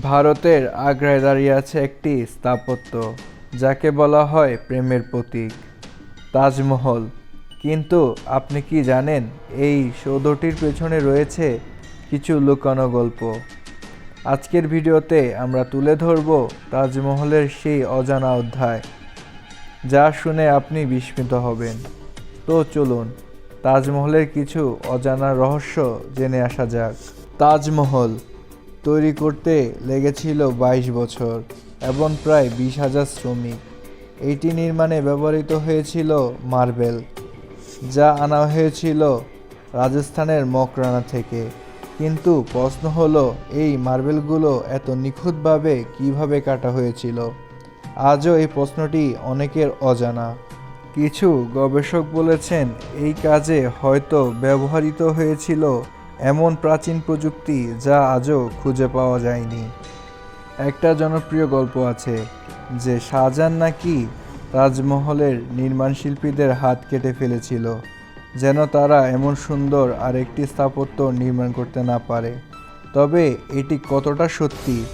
ভারতের আগ্রায় দাঁড়িয়ে আছে একটি স্থাপত্য, যাকে বলা হয় প্রেমের প্রতীক, তাজমহল। কিন্তু আপনি কি জানেন এই সৌধটির পেছনে রয়েছে কিছু লুকানো গল্প? আজকের ভিডিওতে আমরা তুলে ধরব তাজমহলের সেই অজানা অধ্যায়, যা শুনে আপনি বিস্মিত হবেন। তো চলুন, তাজমহলের কিছু অজানা রহস্য জেনে আসা যাক। তাজমহল তৈরি করতে লেগেছিল বাইশ বছর এবং প্রায় বিশ হাজার শ্রমিক। এটি নির্মাণে ব্যবহৃত হয়েছিল মার্বেল, যা আনা হয়েছিল রাজস্থানের মকরানা থেকে। কিন্তু প্রশ্ন হলো, এই মার্বেলগুলো এত নিখুঁতভাবে কীভাবে কাটা হয়েছিল? আজও এই প্রশ্নটি অনেকের অজানা। কিছু গবেষক বলেছেন, এই কাজে হয়তো ব্যবহৃত হয়েছিল এমন প্রাচীন প্রযুক্তি যা আজও খুঁজে পাওয়া যায়নি। একটা জনপ্রিয় গল্প আছে যে শাহজাহান নাকি তাজমহলের নির্মাণ শিল্পীদের হাত কেটে ফেলেছিল, যেন তারা এমন সুন্দর আর একটি স্থাপত্য নির্মাণ করতে না পারে। তবে এটি কতটা সত্যি?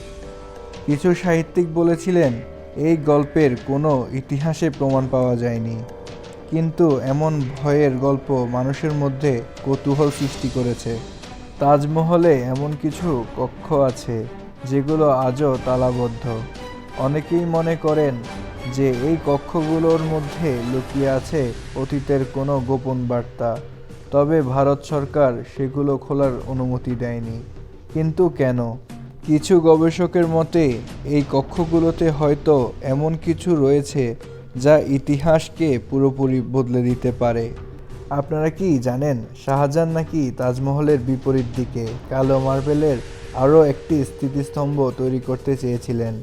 কিছু সাহিত্যিক বলেছিলেন, এই গল্পের কোনো ইতিহাসে প্রমাণ পাওয়া যায়নি। কিন্তু এমন ভয়ের গল্প মানুষের মধ্যে কৌতূহল সৃষ্টি করেছে। তাজমহলে এমন কিছু কক্ষ আছে যেগুলো আজও তালাবদ্ধ। অনেকেই মনে করেন যে এই কক্ষগুলোর মধ্যে লুকিয়ে আছে অতীতের কোনো গোপন বার্তা। তবে ভারত সরকার সেগুলো খোলার অনুমতি দেয়নি। কিন্তু কেন? কিছু গবেষকের মতে, এই কক্ষগুলোতে হয়তো এমন কিছু রয়েছে যা ইতিহাসকে পুরোপুরি বদলে দিতে পারে। আপনারা কি জানেন শাহজাহান নাকি তাজমহলের বিপরীত দিকে কালো মার্বেলের আরও একটি স্মৃতিস্তম্ভ তৈরি করতে চেয়েছিলেন?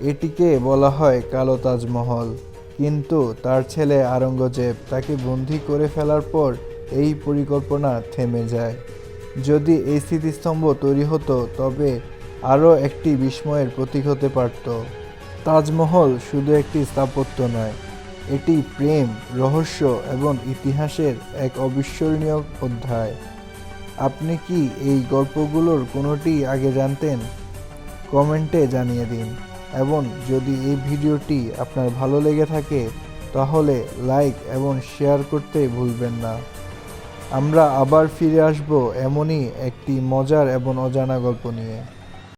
এটিকে বলা হয় কালো তাজমহল। কিন্তু তার ছেলে আরঙ্গজেব তাকে বন্দি করে ফেলার পর এই পরিকল্পনা থেমে যায়। যদি এই স্মৃতিস্তম্ভ তৈরি হতো, তবে আরও একটি বিস্ময়ের প্রতীক হতে পারত। তাজমহল শুধু একটি স্থাপত্য নয় এটি প্রেম, রহস্য এবং ইতিহাসের এক অবিস্মরণীয় অধ্যায়। আপনি কি এই গল্পগুলোর কোনোটি আগে জানতেন? কমেন্টে জানিয়ে দিন। এবং যদি এই ভিডিওটি আপনার ভালো লেগে থাকে, তাহলে লাইক এবং শেয়ার করতে ভুলবেন না। আমরা আবার ফিরে আসব এমনই একটি মজার এবং অজানা গল্প নিয়ে।